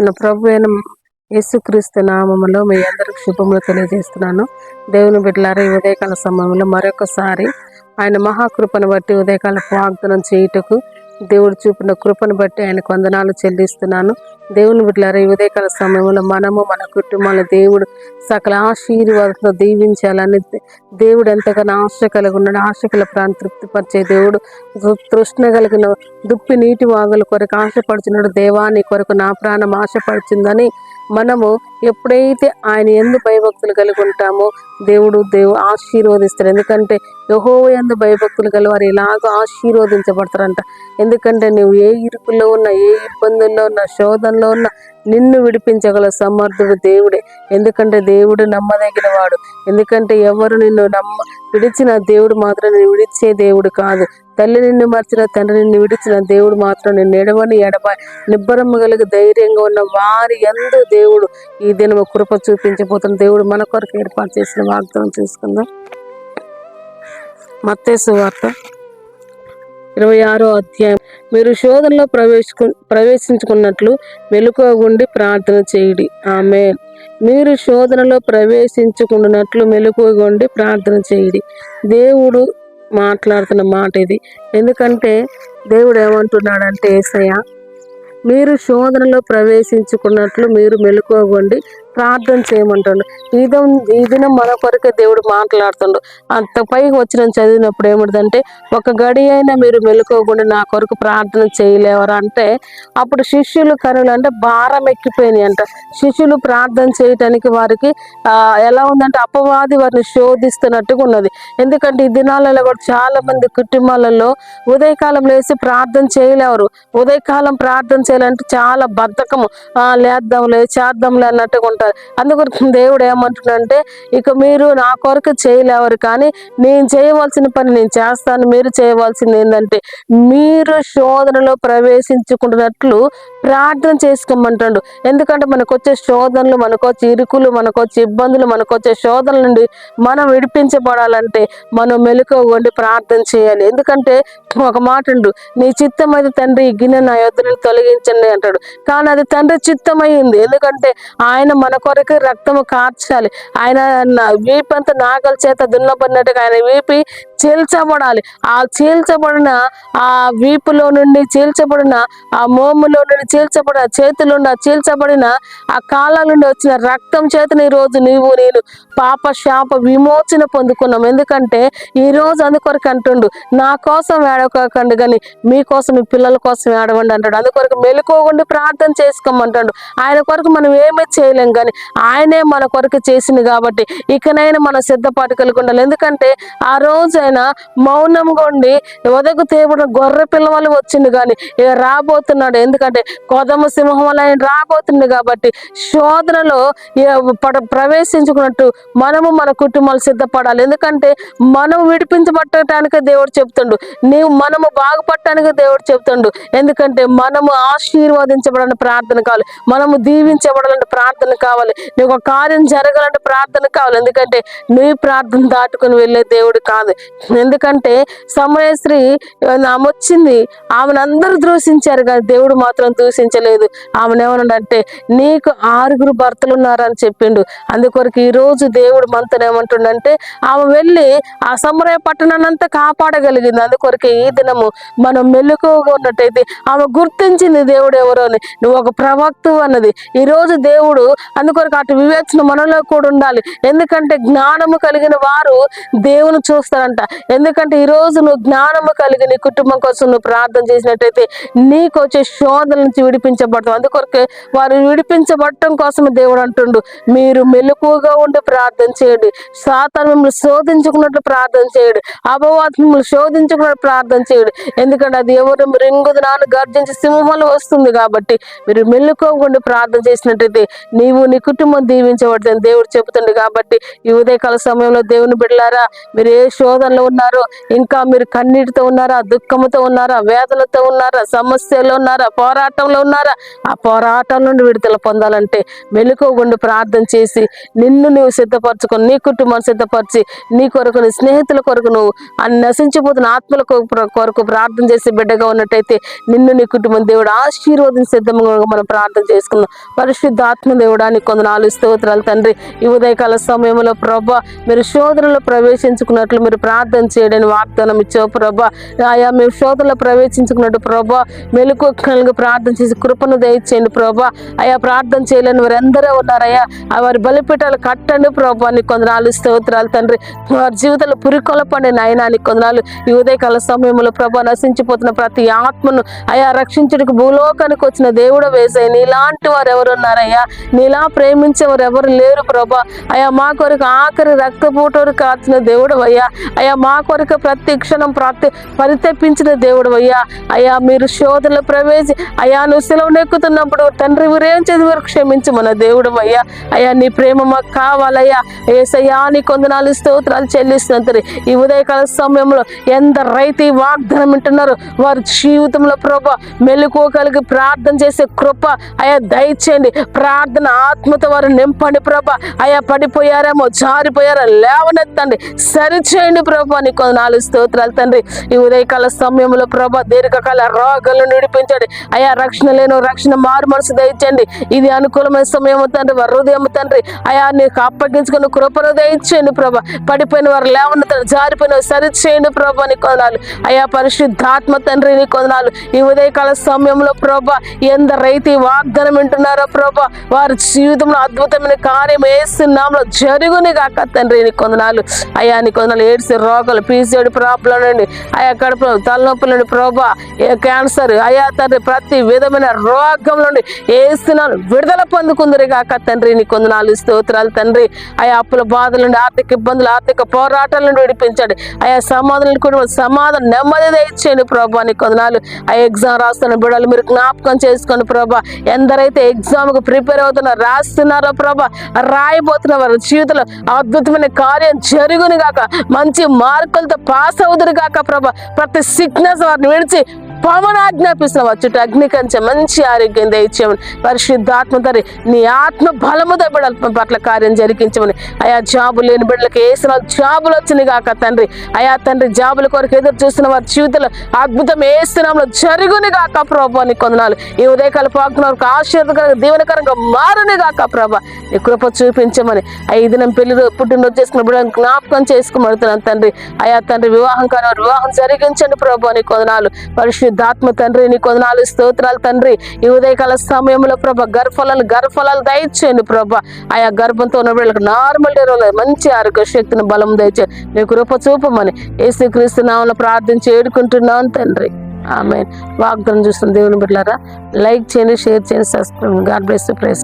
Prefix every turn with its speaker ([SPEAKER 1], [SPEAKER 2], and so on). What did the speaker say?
[SPEAKER 1] మన ప్రభు అయిన యేసుక్రీస్తు నామములో మీ అందరికి శుభములు తెలియజేస్తున్నాను. దేవుని బిడ్డలారా ఈ ఉదయకాల సమయంలో మరొకసారి ఆయన మహాకృపను బట్టి ఉదయకాల వాగ్దానం చేయుటకు దేవుడు చూపిన కృపను బట్టి ఆయనకు వందనాలు చెల్లిస్తున్నాను. దేవుని బిడ్డలారా ఈ ఉదయకాల సమయంలో మనము మన కుటుంబాల దేవుడు సకల ఆశీర్వాదంతో దీవించాలని దేవుడు ఎంతగానో ఆశ కలిగి ఉన్నాడు. ఆశ కల ప్రాణం తృప్తిపరిచే దేవుడు తృష్ణ కలిగిన దుప్పి నీటి వాగుల కొరకు ఆశపడుచున్నాడు. దేవాని కొరకు నా ప్రాణం ఆశపడుచుందని మనము ఎప్పుడైతే ఆయన ఎందు భయభక్తులు కలిగి ఉంటామో దేవుడు దేవు ఆశీర్వదిస్తాడు. ఎందుకంటే యహో ఎందు భయభక్తులు కలిగి వారు ఇలాగ ఆశీర్వదించబడతారంట. ఎందుకంటే నువ్వు ఏ ఇరుకుల్లో ఉన్నా ఏ ఇబ్బందుల్లో ఉన్నా శోధనలో ఉన్న నిన్ను విడిపించగల సమర్థుడు దేవుడే. ఎందుకంటే దేవుడు నమ్మదగిన వాడు. ఎందుకంటే ఎవరు నిన్ను నమ్మ విడిచిన దేవుడు మాత్రం నిన్ను విడిచే దేవుడు కాదు. తల్లి నిన్ను మార్చిన తండ్రి నిన్ను విడిచిన దేవుడు మాత్రం నిన్ను ఎడవని ఎడబ నిబ్బరము కలిగి ధైర్యంగా ఉన్న వారి ఎందు దేవుడు ఈ దినము కృప చూపించబోతున్న దేవుడు మన కొరకు ఏర్పాటు చేసిన వాగ్దానం చూసుకుందాం. మత్తేసు వార్త. ఇరవై ఆరో అధ్యాయం. మీరు శోధనలో ప్రవేశకు ప్రవేశించుకున్నట్లు మెలకువగుండి ప్రార్థన చేయుడి. ఆమె మీరు శోధనలో ప్రవేశించుకున్నట్లు మెలకువగుండి ప్రార్థన చేయుడి. దేవుడు మాట్లాడుతున్న మాట ఇది. ఎందుకంటే దేవుడు ఏమంటున్నాడంటే ఏసయ్య మీరు శోధనలో ప్రవేశించుకున్నట్లు మీరు మెలకువగొండి ప్రార్థన చేయమంటాడు. ఈ దినం ఈ దినం మన కొరకే దేవుడు మాట్లాడుతుండు. అంత పైకి వచ్చిన చదివినప్పుడు ఏమిటంటే ఒక గడి అయినా మీరు మెలుకోకుండా నా కొరకు ప్రార్థన చేయలేవరు అంటే అప్పుడు శిష్యులు కనులు అంటే భారం ఎక్కిపోయినాయి అంట. శిష్యులు ప్రార్థన చేయటానికి వారికి ఎలా ఉందంటే అపవాది వారిని శోధిస్తున్నట్టుగా ఉన్నది. ఎందుకంటే ఈ దినాలలో కూడా చాలా మంది కుటుంబాలలో ఉదయకాలం లేసి ప్రార్థన చేయలేవరు. ఉదయకాలం ప్రార్థన చేయాలంటే చాలా బద్ధకము. లేద్దాం లేద్దాంలే చేద్దాంలే అన్నట్టుగా ఉంటారు. అందుకొరకు దేవుడు ఏమంటున్నాడంటే ఇక మీరు నా కొరకు చేయలేవరు కానీ నేను చేయవలసిన పని నేను చేస్తాను. మీరు చేయవలసింది ఏంటంటే మీరు శోధనలో ప్రవేశించుకుంటున్నట్లు ప్రార్థన చేసుకోమంటాడు. ఎందుకంటే మనకు వచ్చే శోధనలు మనకు వచ్చే ఇరుకులు మనకు వచ్చే ఇబ్బందులు మనకు వచ్చే శోధనల నుండి మనం విడిపించబడాలంటే మనం మెలకువ ఉండి ప్రార్థన చేయాలి. ఎందుకంటే ఒక మాట ఉండు నీ చిత్తం అయితే తండ్రి గిన్నె నా యొద్ద నుండి తొలగించండి అంటాడు. కానీ అది తండ్రి చిత్తమైంది ఎందుకంటే ఆయన మన కొరకు రక్తము కార్చాలి. ఆయన నా- వీపంతా నాగల చేత దున్నబడినట్టుగా ఆయన వీపి చీల్చబడాలి. ఆ చీల్చబడిన ఆ వీపులో నుండి చీల్చబడిన ఆ మోములో నుండి చీల్చబడిన చేతిలో నుండి చీల్చబడిన ఆ కాళ్ళ నుండి వచ్చిన రక్తం చేతని ఈరోజు రోజు నీవు నేను పాప శాప విమోచన పొందుకున్నాం. ఎందుకంటే ఈ రోజు అందుకొరకు అంటుండు నా కోసం ఏడవకండి కానీ మీకోసం మీ పిల్లల కోసం ఏడవండి అంటాడు. అందుకొరకు మెలుకోకుండా ప్రార్థన చేసుకోమంటాడు. ఆయన కొరకు మనం ఏమీ చేయలేం కానీ ఆయనే మన కొరకు చేసింది కాబట్టి ఇకనైనా మన సిద్ధపాటు కలిగి ఉండాలి. ఎందుకంటే ఆ రోజు ఆయన మౌనంగా ఉండి ఉదకు తేబడిన గొర్రె పిల్లవాళ్ళు వచ్చింది కానీ రాబోతున్నాడు. ఎందుకంటే కొదమ సింహం వల్ల ఆయన రాబోతుంది కాబట్టి శోధనలో ప్రవేశించుకున్నట్టు మనము మన కుటుంబాలు సిద్ధపడాలి. ఎందుకంటే మనం విడిపించబట్టడానికి దేవుడు చెప్తుండు. నీవు మనము బాగుపడటానికి దేవుడు చెప్తుండు. ఎందుకంటే మనము ఆశీర్వదించబడాలని ప్రార్థన కావాలి. మనము దీవించబడాలంటే ప్రార్థన కావాలి. నీ ఒక కార్యం జరగాలంటే ప్రార్థన కావాలి. ఎందుకంటే నీ ప్రార్థన దాటుకుని వెళ్ళే దేవుడు కాదు. ఎందుకంటే సమయశ్రీ ఆమె వచ్చింది ఆమెను అందరూ దూషించారు కానీ దేవుడు మాత్రం దూషించలేదు. ఆమెను నీకు ఆరుగురు భర్తలు ఉన్నారని చెప్పిండు. అందుకొరకు ఈరోజు దేవుడు మనతో ఏమంటుండంటే ఆమె వెళ్ళి ఆ సమరయ పట్టణాన్నంతా కాపాడగలిగింది. అందుకొరకు ఈ దినము మనం మెలకువగా ఉన్నట్టయితే ఆమె గుర్తించింది దేవుడు ఎవరో అని. నువ్వు ఒక ప్రవక్తు అన్నది. ఈరోజు దేవుడు అందుకొరకు అటు వివేచన మనలో కూడా ఉండాలి. ఎందుకంటే జ్ఞానము కలిగిన వారు దేవుని చూస్తారంట. ఎందుకంటే ఈ రోజు నువ్వు జ్ఞానము కలిగి నీ కుటుంబం కోసం నువ్వు ప్రార్థన చేసినట్టయితే నీకు వచ్చే శోధన నుంచి విడిపించబడతావు. అందుకొరకే వారు విడిపించబడటం కోసం దేవుడు అంటుండు మీరు మెలకువగా ఉండి ప్రార్థన చేయండి. సాతాను మిమ్మల్ని శోధించుకున్నట్లు ప్రార్థన చేయండి. అపవాదం మిమ్మల్ని శోధించుకున్నట్లు ప్రార్థన చేయండి. ఎందుకంటే అది ఎవరు రింగుదు నాన్న గర్జించి సింహాలు వస్తుంది కాబట్టి మీరు మెల్లుకోకుండా ప్రార్థన చేసినట్టయితే నీవు నీ కుటుంబం దీవించబడుతుంది దేవుడు చెబుతుంది కాబట్టి ఈ ఉదయకాల సమయంలో దేవుని బిడ్డలారా మీరు ఏ శోధనలో బాధల్లో ఉన్నారో. ఇంకా మీరు కన్నీటితో ఉన్నారా దుఃఖంతో ఉన్నారా వేదనతో ఉన్నారా సమస్యలో ఉన్నారా పోరాటంలో ఉన్నారా? ఆ పోరాటం నుండి విడుదల పొందాలంటే మెలుకోగుండి ప్రార్థన చేసి నిన్ను నువ్వు సిద్ధపరచుకొని నీ కుటుంబాన్ని సిద్ధపరిచి నీ కొరకు నీ స్నేహితుల కొరకు నువ్వు ఆ నశించిపోతున్న ఆత్మల కొరకు ప్రార్థన చేసే బిడ్డగా ఉన్నట్టయితే నిన్ను నీ కుటుంబం దేవుడు ఆశీర్వాదం సిద్ధంగా మనం ప్రార్థన చేసుకుందాం. పరిశుద్ధ ఆత్మ దేవుడానికి కొంత నాలుగు స్తోత్రాలు తండ్రి. ఈ ఉదయకాల సమయంలో ప్రభా మీరు శోధనలో ప్రవేశించుకున్నట్లు మీరు ప్రార్థన ప్రార్థన చేయడానికి వాగ్దానం ఇచ్చావు ప్రభా. ఆయా మేము శోధనలో ప్రవేశించుకున్నట్టు ప్రభా మెలకు ప్రార్థన చేసి కృపను దయచేయండి ప్రభా. అయా ప్రార్థన చేయలేని వారందరూ ఉన్నారయ్యా వారి బలిపీఠాలు కట్టండి ప్రభా నీ కొందనాలు స్తోత్రాలు తండ్రి. వారి జీవితంలో పురికొలపండి నాయన నీ కొందనాలు ఈ ఉదయకాల సమయంలో ప్రభా నశించిపోతున్న ప్రతి ఆత్మను అయా రక్షించడానికి భూలోకానికి వచ్చిన దేవుడు వేసాయి నీలాంటి వారు ఎవరు ఉన్నారయ్యా? నీలా ప్రేమించేవారు ఎవరు లేరు ప్రభా. అయా మా కొరకు ఆఖరి రక్తపూటోరు కాచిన దేవుడు అయ్యా. అయా మా కొరకు ప్రతి క్షణం ప్రతి పరితపించిన దేవుడు అయ్యా. అయ్యా మీరు శోధనలో ప్రవేశి అయా నువ్వు సెలవు నెక్కుతున్నప్పుడు తండ్రి వీరేం చదివారు క్షమించి మన దేవుడు అయ్యా. అయ్యా నీ ప్రేమ మాకు కావాలయ్యా. ఏసయ్యా నీ కొందనాలు స్తోత్రాలు చెల్లిస్తున్న తండ్రి. ఈ ఉదయకాల సమయంలో ఎందరైతే ఈ వాగ్దానం వింటున్నారు వారి జీవితంలో ప్రభా మెలుకోగలిగి ప్రార్థన చేసే కృప. అయా దయచేయండి. ప్రార్థన ఆత్మతో వారు నింపండి ప్రభా. అయా పడిపోయారేమో జారిపోయారో లేవనెత్తండి. సరిచేయండి ప్రభా. ప్రభా నీకు నాలుగు స్తోత్రాలు. తండ్రి ఈ ఉదయకాల సమయంలో ప్రభా దీర్ఘకాల రోగాలను నడిపించండి అయా రక్షణ లేను రక్షణ మారు మనసు దయచండి ఇది అనుకూలమైన సమయం తండ్రి వారి హృదయం తండ్రి. అయా నీకు అప్పగించుకుని కృపను దయచేయండి ప్రభా. పడిపోయిన వారు లేవని జారిపోయిన వారు సరిచేయండి ప్రభా నీ కొందనాలు అయా పరిశుద్ధాత్మ తండ్రి నీ కొందనాలు ఈ ఉదయకాల సమయంలో ప్రభా ఎందరైతే వాగ్దానం వింటున్నారో ప్రభా వారి జీవితంలో అద్భుతమైన కార్యం వేస్తున్నాంలో జరుగుని కాక తండ్రి నీ కొందనాలు అయా నీ కొందనాలు ఏడ్చి రోగాలు పీసీఓడి ప్రాబ్లం నుండి అయా కడుపులో తలనొప్పుల నుండి ప్రభా క్యాన్సర్ అయా తండ్రి ప్రతి విధమైన రోగం నుండి వేస్తున్నాను విడుదల పొందుకుందరు కాక తండ్రి నీ కొందనాలు స్తోత్రాలు తండ్రి. అయా అప్పుల బాధల నుండి ఆర్థిక ఇబ్బందులు ఆర్థిక పోరాటాల నుండి విడిపించండి. అయా సమాధానం కూడా సమాధానం నెమ్మది దయచేయండి ప్రభా నీ కొందనాలు ఆ ఎగ్జామ్ రాస్తున్న బిడ్డలు మీరు జ్ఞాపకం చేసుకోండి ప్రభా. ఎందరైతే ఎగ్జామ్కు ప్రిపేర్ అవుతున్నారో రాస్తున్నారో ప్రభా రాయబోతున్న వారి జీవితంలో అద్భుతమైన కార్యం జరుగును గాక. మంచి మార్కులతో పాస్ అవుతురు కాక ప్రభా. ప్రతి సిక్నెస్ వారిని విడిచి పవన్ ఆజ్ఞాపిస్తున్న చుట్టూ అగ్ని కంచె మంచి ఆరోగ్యం దయచేయమని పరిశుద్ధాత్మ తరి నీ ఆత్మ బలము బిడ్డల పట్ల కార్యం జరిగించమని. అయా జాబు లేని బిడ్డలకు వేసిన జాబులు వచ్చినాయి కాక తండ్రి. అయా తండ్రి జాబుల కొరకు ఎదురు చూస్తున్న వారి జీవితంలో అద్భుతం వేస్తున్నాంలో జరుగుని కాక ప్రభా నీ కొందనాలు. ఈ ఉదయకాల పాకున్న వారికి ఆశీర్వదకరంగా దీవెనకరంగా మారుని కాక ప్రభా. నీ కృప చూపించమని. ఐదు దినం పెళ్ళి పుట్టినరోజు చేసుకున్న బిడ్డలను జ్ఞాపకం చేసుకుమడుతున్నాను తండ్రి. అయా తండ్రి వివాహం కాని వివాహం జరిగించండి ప్రభా నీ కొందనాలు. పరిశుద్ధాత్మ తండ్రి నీ కొందనాలు స్తోత్రాలు తండ్రి. ఈ ఉదయకాల సమయంలో ప్రభ గర్భఫలాలు గర్భఫలాలు దయచేయండి ప్రభ. ఆయా గర్భంతో ఉన్న వీళ్ళకి నార్మల్ డేరోలో మంచి ఆరోగ్య శక్తిని బలం దయచేయండి. నీ కృప చూపమని యేసుక్రీస్తు నామంలో ప్రార్థించి ఏడుకుంటున్నాను తండ్రి. ఆమె వాగ్దానం చూస్తున్న దేవుని బిడ్డారా లైక్ చేయండి షేర్ చేయండి సబ్స్క్రైబ్ గాడ్ బ్లెస్ ప్రైస్